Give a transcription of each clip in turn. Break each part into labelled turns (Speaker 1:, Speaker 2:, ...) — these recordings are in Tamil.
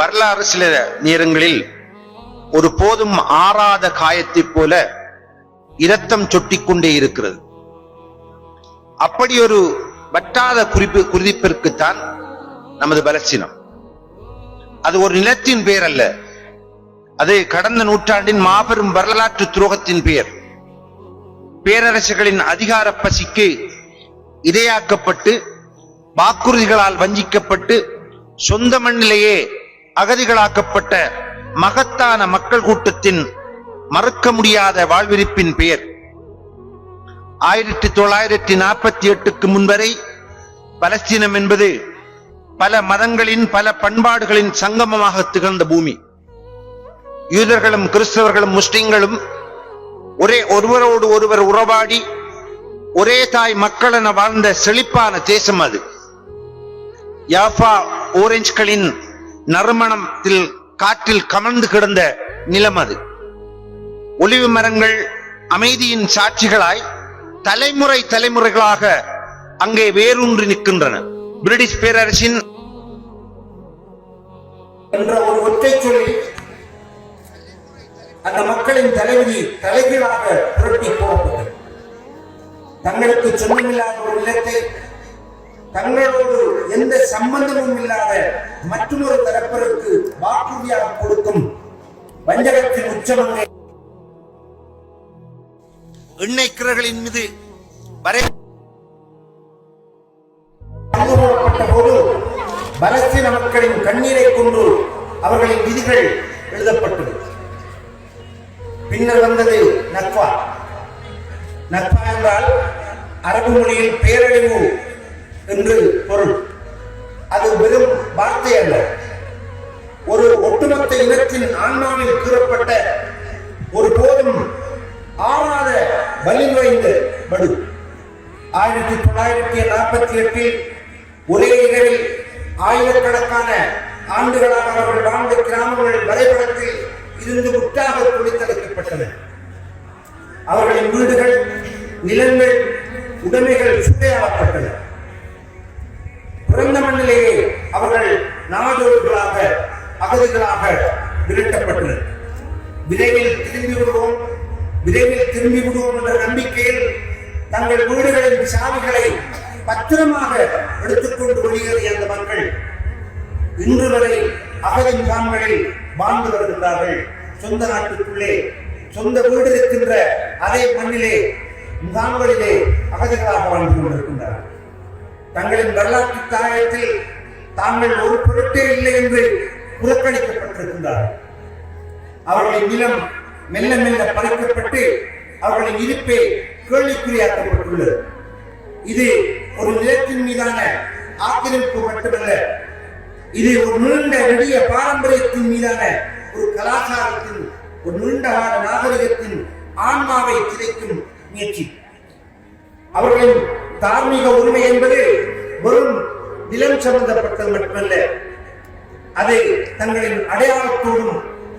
Speaker 1: வரலாறு சில நேரங்களில் ஒரு போதும் ஆறாத காயத்தைப் போல இரத்தம் சொட்டிக்கொண்டே இருக்கிறது. அப்படி ஒரு வட்டாத குறிப்பு குறிப்பிற்குத்தான் நமது பலச்சினம் அது ஒரு நிலத்தின் பெயர் அல்ல. அது கடந்த நூற்றாண்டின் மாபெரும் வரலாற்று துரோகத்தின் பெயர். பேரரசுகளின் அதிகார பசிக்கு இரையாக்கப்பட்டு வாக்குறுதிகளால் வஞ்சிக்கப்பட்டு சொந்த மண்ணிலேயே அகதிகளாக்கப்பட்ட மகத்தான மக்கள் கூட்டத்தின் மறக்க முடியாத வாழ்விருப்பின் பெயர். ஆயிரத்தி தொள்ளாயிரத்தி நாற்பத்தி எட்டுக்கு முன்வரை பலஸ்தீனம் என்பது பல மதங்களின் பல பண்பாடுகளின் சங்கமமாக திகழ்ந்த பூமி. யூதர்களும் கிறிஸ்தவர்களும் முஸ்லிம்களும் ஒரே ஒருவரோடு ஒருவர் உறவாடி ஒரே தாய் மக்கள் என வாழ்ந்த செழிப்பான தேசம் அது. யாஃபா ஓரஞ்சுகளின் நறுமணத்தில் காற்றில் கமழ்ந்து கிடந்த நிலம் அது. ஒளிவு மரங்கள் அமைதியின் சாட்சிகளாய் தலைமுறை தலைமுறைகளாக அங்கே வேரூன்றி நிற்கின்றன. பிரிட்டிஷ் பேரரசின்
Speaker 2: என்ற ஒரு ஒற்றை சொல்லி அந்த மக்களின் தலைவிதி தலைகீழாக புரட்டி போகப்பட்டது தங்களுக்கு சொந்தமில்லாத ஒரு நிலத்தை தங்களோடு எந்த சம்பந்தமும் இல்லாத மற்றொரு தரப்பிற்கு வாக்குறுதியாக கொடுக்கும் வஞ்சகத்தின் உச்சமங்கை.
Speaker 1: எண்ணெய் கிரர்களின் மீது வரை
Speaker 2: பங்கு போடப்பட்ட போது பலஸ்தீன மக்களின் கண்ணீரை கொண்டு அவர்களின் விதிகள் எழுதப்பட்டது. பின்னர் வந்தது நக்வா நக்வா என்றால் அரபு மொழியில் பேரழிவு என்று பொருள். அது வெறும் வார்த்தை அல்ல. ஒரு ஒட்டுமொத்த இனத்தின் ஆன்மாவில் கூறப்பட்ட ஒரு போதும் ஆறாத வலிமுறைந்த படு. ஆயிரத்தி தொள்ளாயிரத்தி நாற்பத்தி எட்டில் ஒரே இரவில் ஆயிரக்கணக்கான ஆண்டுகளாக அவர்கள் வாழ்ந்த கிராமங்கள் வரைபடத்தில் இருந்து முற்றாக குளித்தளிக்கப்பட்டன அவர்களின் வீடுகள் நிலங்கள் உடைமைகள் சூறையாடப்பட்டன பிறந்த மண்ணிலேயே அவர்கள் நாடோர்களாக அகதிகளாக விரட்டப்பட்டனர். விரைவில் திரும்பி விடுவோம். விரைவில் திரும்பி விடுவோம் என்ற நம்பிக்கையில் தங்கள் வீடுகளின் சாவிகளை பத்திரமாக எடுத்துக்கொண்டு வெளியேறிய அந்த மக்கள் இன்று வரை அகதி முகாம்களில் வாழ்ந்து வருகின்றார்கள். சொந்த நாட்டுக்குள்ளே சொந்த வீடு இருக்கின்ற அதே மண்ணிலே முகாம்களிலே அகதிகளாக வாழ்ந்து கொண்டிருக்கின்றார்கள். தங்களின் வரலாற்று தாயத்தில் தாங்கள் ஒரு பொருட்டே இல்லை என்று புறக்கணிக்கப்பட்டிருக்கின்றார்கள் அவர்களின் நிலம் மெல்ல மெல்ல பறிக்கப்பட்டு அவர்களின் இருப்பே கேள்விக்குறியாக்கப்பட்டுள்ளது. இது ஒரு நிலத்தின் மீதான ஆக்கிரமிப்பு மட்டுமல்ல இது ஒரு நீண்ட நெடிய பாரம்பரியத்தின் மீதான ஒரு கலாச்சாரத்தின் ஒரு நீண்டகால நாகரிகத்தின் ஆன்மாவை சிதைக்கும் முயற்சி. அவர்களின் தார்மீக உரிமை என்பது வெறும் நிலம் சம்பந்தப்பட்டது மட்டுமல்ல அது தங்களின் அடையாளத்தோடும்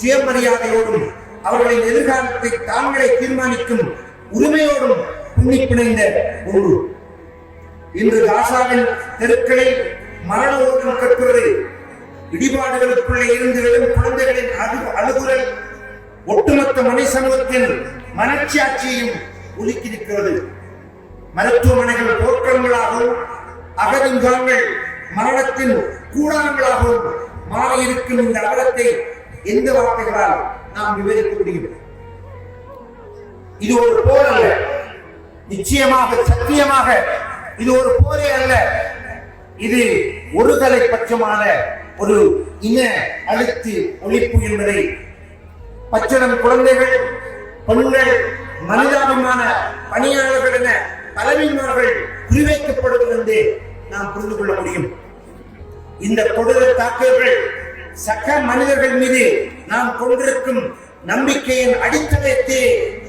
Speaker 2: சுயமரியாதையோடும் அவர்களின் எதிர்காலத்தை தாங்களே தீர்மானிக்கும் உரிமையோடும் பின்னி பிணைந்த ஒன்று. இன்று காசாவின் தெருக்களில் மரண ஓட்டம் கட்டுவது இடிபாடுகளுக்குள்ளே இருந்து எழும் குழந்தைகளின் அழு- அழுகுரல் ஒட்டுமொத்த மனித சமூகத்தின் மனச்சாட்சியையும் உலுக்கி நிற்கிறது. மருத்துவமனைகள் போர்க்களங்களாகவும் அகதி மரணத்தின் கூடாரங்களாகவும் மாறியிருக்கும் இந்த நகரத்தை எந்த வார்த்தைகளால் நாம் விவரிக்க முடியும்? இது ஒரு போர் அல்ல. நிச்சயமாக சத்தியமாக இது ஒரு போரே அல்ல. இது ஒரு பட்சமான ஒரு இன அழுத்து ஒழிப்பு என்பதை பச்சிடம் குழந்தைகள் பெண்கள் மனிதாபிமான பணியாளர்கள் என தலைமையினர்கள் குறிவைக்கப்படுவது என்று நாம் புரிந்து கொள்ள முடியும். இந்த கொடூர தாக்குதல்கள் சக மனிதர்கள் மீது நாம் கொண்டிருக்கும் நம்பிக்கையின் அடித்தளத்தை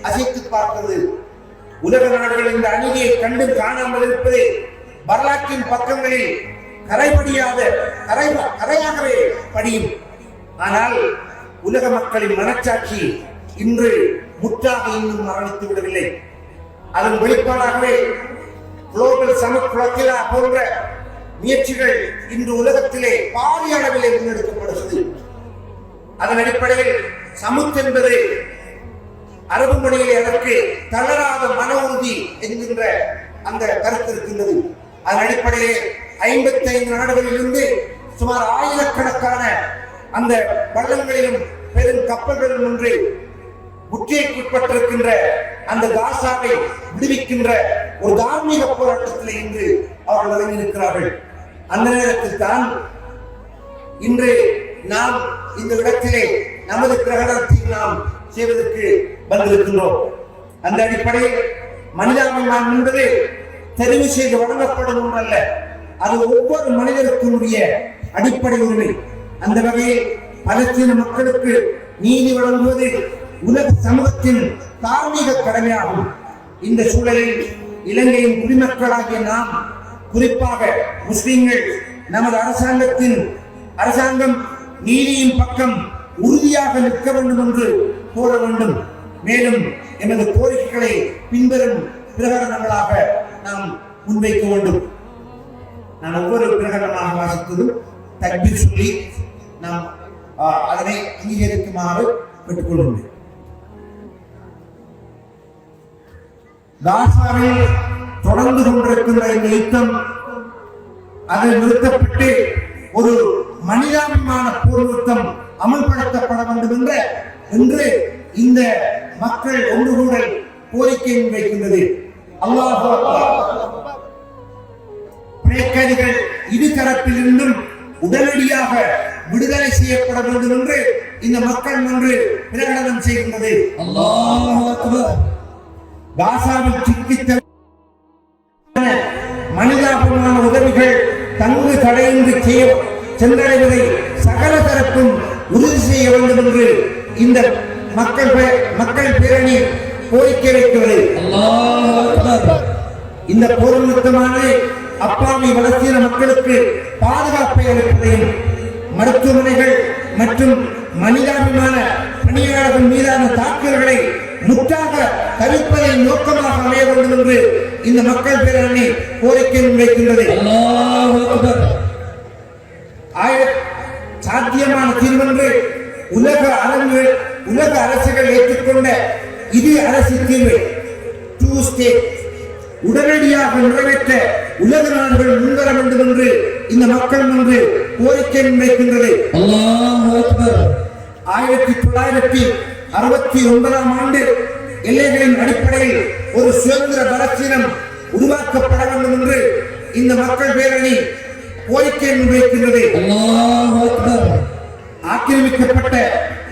Speaker 2: அசைத்து பார்ப்பது. உலக நாடுகள் இந்த அநீதியை கண்டு காணாமல் இருப்பது வரலாற்றின் பக்கங்களில் கரைபடியாத கரை கரையாகவே படியும். ஆனால் உலக மக்களின் மனச்சாட்சி இன்று முற்றாக இன்னும் மரணித்து விடவில்லை. அதன் வெளிப்பாடாகவே குளோபல் சமிட் போன்ற முயற்சிகள் இன்று உலகத்திலே பாரிய அளவிலே முன்னெடுக்கப்படுகிறது. அதன் அடிப்படையில் சமுத் என்பது அரபு மொழியில் அதற்கு தளராத மன உறுதி என்கின்ற அந்த கருத்து இருக்கின்றது. அதன் அடிப்படையிலே ஐம்பத்தி ஐந்து நாடுகளிலிருந்து சுமார் ஆயிரக்கணக்கான அந்த வள்ளங்களிலும் பெரும் கப்பல்களிலும் ஒன்று முற்றியைக்குட்பட்டிருக்கின்ற அந்த காசாவை விடுவிக்கின்ற ஒரு தார்மீக போராட்டத்தில் இன்று அவர்கள் இறங்கியிருக்கிறார்கள் அந்த நேரத்தில் தான் இன்று நாம் இந்த இடத்திலே நமது பிரகடனத்தை நாம் செய்வதற்கு வந்திருக்கின்றோம். அந்த அடிப்படையில் மனிதாபிமானம் என்பது தெரிவு செய்து வழங்கப்படும் ஒன்றல்ல. அது ஒவ்வொரு மனிதருக்குரிய அடிப்படை உரிமை. அந்த வகையில் பலஸ்தீன மக்களுக்கு நீதி வழங்குவது உலக சமூகத்தின் தார்மீக கடமையாகும். இந்த சூழலில் இலங்கையின் குடிமக்களாகிய நாம் குறிப்பாக முஸ்லிம்கள் நமது அரசாங்கத்தின் அரசாங்கம் நீதியின் பக்கம் உறுதியாக நிற்க வேண்டும் என்று கோர வேண்டும். மேலும் எமது கோரிக்கைகளை பின்வரும் பிரகடனங்களாக நாம் முன்வைக்க வேண்டும். நான் ஒவ்வொரு பிரகடனமாக வாசித்ததும் தக்பீர் சொல்லி நாம் அதனை அங்கீகரிக்குமாறு பெற்றுக்கொள்கிறேன் காசாவில் தொடர்ந்து கொண்டிருக்கின்ற இந்த யுத்தம் அது நிறுத்தப்பட்டு ஒரு மனிதாபிமான போர் யுத்தம் அமல்படுத்தப்பட வேண்டும் என்ற என்று இந்த மக்கள் ஒன்று கூட கோரிக்கை முன்வைக்கின்றது அல்லாஹ் பிரேக்கதிகள் இரு தரப்பிலிருந்தும் உடனடியாக விடுதலை செய்யப்பட வேண்டும் என்று இந்த மக்கள் ஒன்று பிரகடனம் செய்கின்றது. காசாவில் சிக்கித்த மனிதாபமான உதவிகள் தங்கு தடையின்றி செய்ய சென்றடைவதை சகல தரப்பும் உறுதி செய்ய வேண்டும் என்று இந்த மக்கள் மக்கள் பேரணி கோரிக்கை வைக்கிறது. இந்த போர் நிறுத்தமானது அப்பாவி வளர்ச்சியின மக்களுக்கு பாதுகாப்பை அளிப்பதையும் மருத்துவமனைகள் மற்றும் மனிதாபிமான பணியாளர்கள் மீதான தாக்குதல்களை முற்றாக தவிர்ப்பதை நோக்கமாக அமைய வேண்டும் என்று இந்த மக்கள் பேரணி கோரிக்கை முன்வைக்கின்றது. சாத்தியமான தீர்வென்று உலக அரங்கு உலக அரசுகள் ஏற்றுக்கொண்ட இது அரசு தீர்வு. டூ ஸ்டேட் உடனடியாக நிறைவேற்ற உலக நாடுகள் முன்வர வேண்டும் என்று இந்த மக்கள் முன்பு கோரிக்கை முன்வைக்கின்றது. ஆயிரத்தி தொள்ளாயிரத்தி அறுபத்தி ஒன்பதாம் ஆண்டு எல்லைகளின் அடிப்படையில் ஒரு சுதந்திர பலஸ்தீனம் உருவாக்கப்பட வேண்டும் என்று இந்த மக்கள் பேரணி கோரிக்கை முன்வைக்கின்றது. ஆக்கிரமிக்கப்பட்ட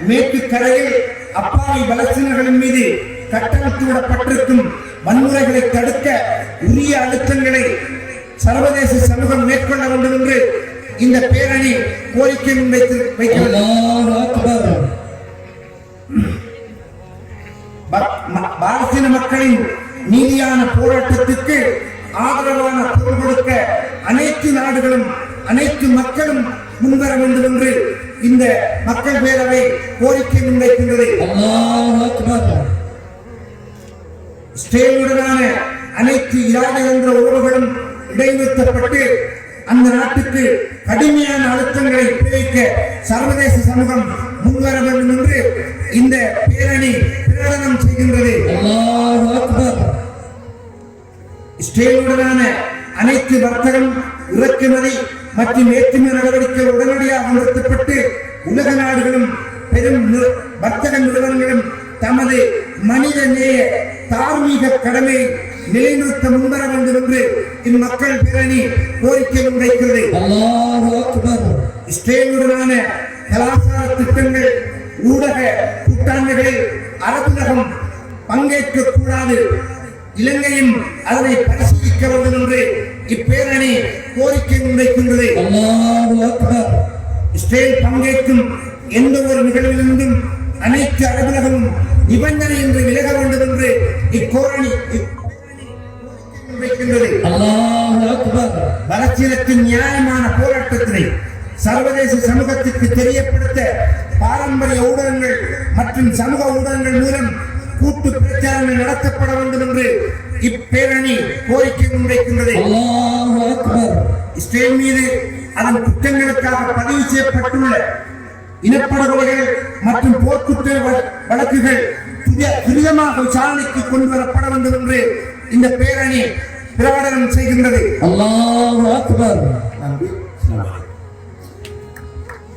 Speaker 2: மேற்கு கரையில் அப்பாவி பலஸ்தீனர்களின் மீது கட்டமைத்து விடப்பட்டிருக்கும் வன்முறைகளை தடுக்க உரிய அழுத்தங்களை சர்வதேச சமூகம் மேற்கொள்ள வேண்டும் என்று இந்த பேரணி கோரிக்கை முன்வைத்து வைக்கிறது. பாரசீன மக்களின் நீதியான போராட்டத்திற்கு ஆதரவான பொருள் கொடுக்க அனைத்து நாடுகளும் அனைத்து மக்களும் முன்வர வேண்டும் என்று இந்த மக்கள் பேரவை கோரிக்கை முன்வைக்கின்றது. ஸ்டேலுடனான அனைத்து இராஜதந்திர உறவுகளும் இடைநிறுத்தப்பட்டு அந்த நாட்டுக்கு கடுமையான அழுத்தங்களை பிரயோகிக்க சர்வதேச சமூகம் முன்வர வேண்டும் என்று இந்த பேரணி பிரகடனம் செய்கின்றது. இஸ்ரேலுடனான அனைத்து வர்த்தகம் இறக்குமதி மற்றும் ஏற்றுமதி நடவடிக்கைகள் உடனடியாக நிறுத்தப்பட்டு உலக நாடுகளும் பெரும் வர்த்தக நிறுவனங்களும் தமது மனித நேய தார்மீக கடமையை நிலைநிறுத்த முன்வர வேண்டும் என்று இம்மக்கள் பேரணி கோரிக்கை முன்வைக்கிறது. இஸ்ரேலுடனான கலாச்சார திட்டங்கள் ஊடக கூட்டாண்மைகளில் அரபுலகம் பங்கேற்க கூடாது. இலங்கையும் அதனை பரிசீலிக்க வேண்டும் என்று இப்பேரணி கோரிக்கை முன்வைக்கின்றது. இஸ்ரேல் பங்கேற்கும் எந்த ஒரு நிகழ்விலிருந்தும் அனைத்து அரபுலகமும் நிபந்தனை என்று விலக வேண்டும் என்று இக்கோரணி முன்வைக்கின்றது. பலச்சீனத்தின் நியாயமான போராட்டத்தினை சர்வதேச சமூகத்திற்கு தெரியப்படுத்த பாரம்பரிய ஊடகங்கள் மற்றும் சமூக ஊடகங்கள் மூலம் கூட்டு பிரச்சாரங்கள் நடத்தப்பட வேண்டும் என்று இப்பேரணி கோரிக்கை முன்வைக்கின்றது. இஸ்ரேல் மீது அதன் குற்றங்களுக்காக பதிவு செய்யப்பட்டுள்ள இனப்படுகொலைகள் மற்றும் போர்க்குற்ற வழக்குகள் துரிதமாக விசாரணைக்கு கொண்டு வரப்பட வேண்டும் என்று இந்த பேரணி பிரகடனம் செய்கின்றது.
Speaker 3: அல்லாஹ்
Speaker 2: அக்பர்.